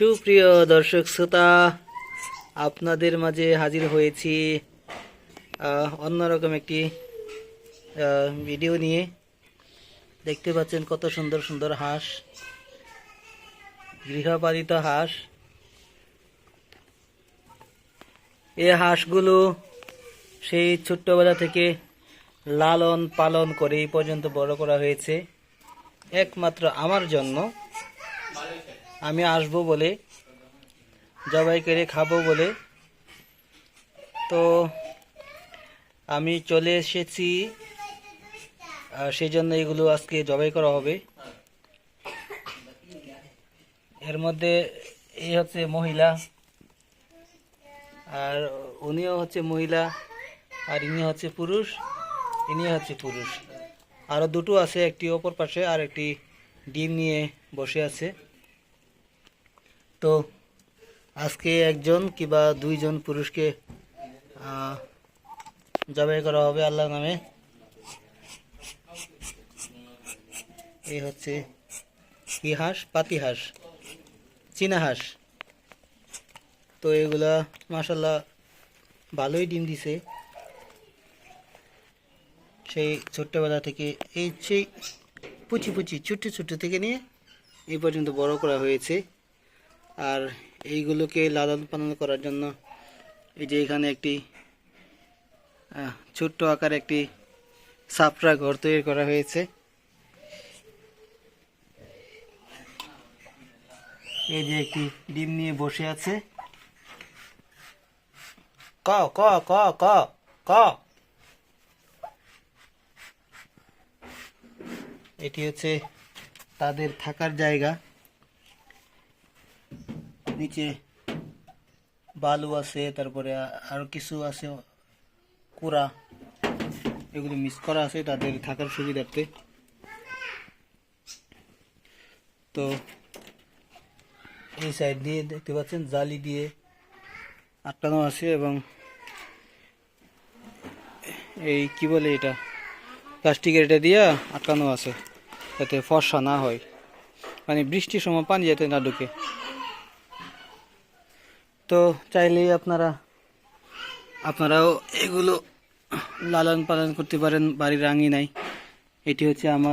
সুপ্রিয় দর্শক শ্রোতা, আপনাদের মাঝে হাজির হয়েছি অন্যরকম একটি ভিডিও নিয়ে। দেখতে পাচ্ছেন কত সুন্দর সুন্দর হাঁস, গৃহপালিত হাঁস। এ হাঁসগুলো সেই ছোট্টবেলা থেকে লালন পালন করে এই পর্যন্ত বড় করা হয়েছে, একমাত্র আমার জন্য। আমি আসব বলে, জবাই করে খাব বলে। তো আমি চলে এসেছি। আর সেই জন্য এগুলো আজকে জবাই করা হবে। এর মধ্যে এই হচ্ছে মহিলা, আর উনিও হচ্ছে মহিলা, আর ইনি হচ্ছে পুরুষ, ইনি হচ্ছে পুরুষ। আরও দুটো আছে, একটি অপর পাশে আর একটি ডিম নিয়ে বসে আছে। তো আজকে একজন কিংবা দুইজন পুরুষকে জবাই করা হবে আল্লাহ নামে। এই হচ্ছে কি হাঁস? পাতি হাঁস। চীনা হাঁস। তো এগুলা মাসাল্লাহ ভালোই ডিম দিছে। সেই ছোট্টবেলা থেকে, এই সেই পুচি পুচি, ছোট্ট ছোট্ট থেকে নিয়ে, এই পর্যন্ত বড় করা হয়েছে। আর এইগুলোকে লালন পালন করার জন্য এই যে এখানে একটি ছোট্ট আকার একটি সাপড়া ঘর তৈরি করা হয়েছে। এই যে একটি ডিম নিয়ে বসে আছে। ক ক ক ক ক। এটি হচ্ছে তাদের থাকার জায়গা। নিচে বালু আছে, তারপরে আরও কিছু আছে, কুড়া এগুলো মিস করা আছে, তাদের থাকার সুবিধার্থে। তো এই সাইড দিয়ে দেখতে পাচ্ছেন, জালি দিয়ে আটকানো আছে এবং এই কি বলে এটা? প্লাস্টিকের এটা দিয়ে আটকানো আছে, যাতে ফর্সা না হয়। মানে বৃষ্টির সময় পানি যাতে না ঢুকে। তো চাইলেই আপনারা আপনারাও এগুলো লালন পালন করতে পারেন বাড়ির আঙিনায়। এটি হচ্ছে আমার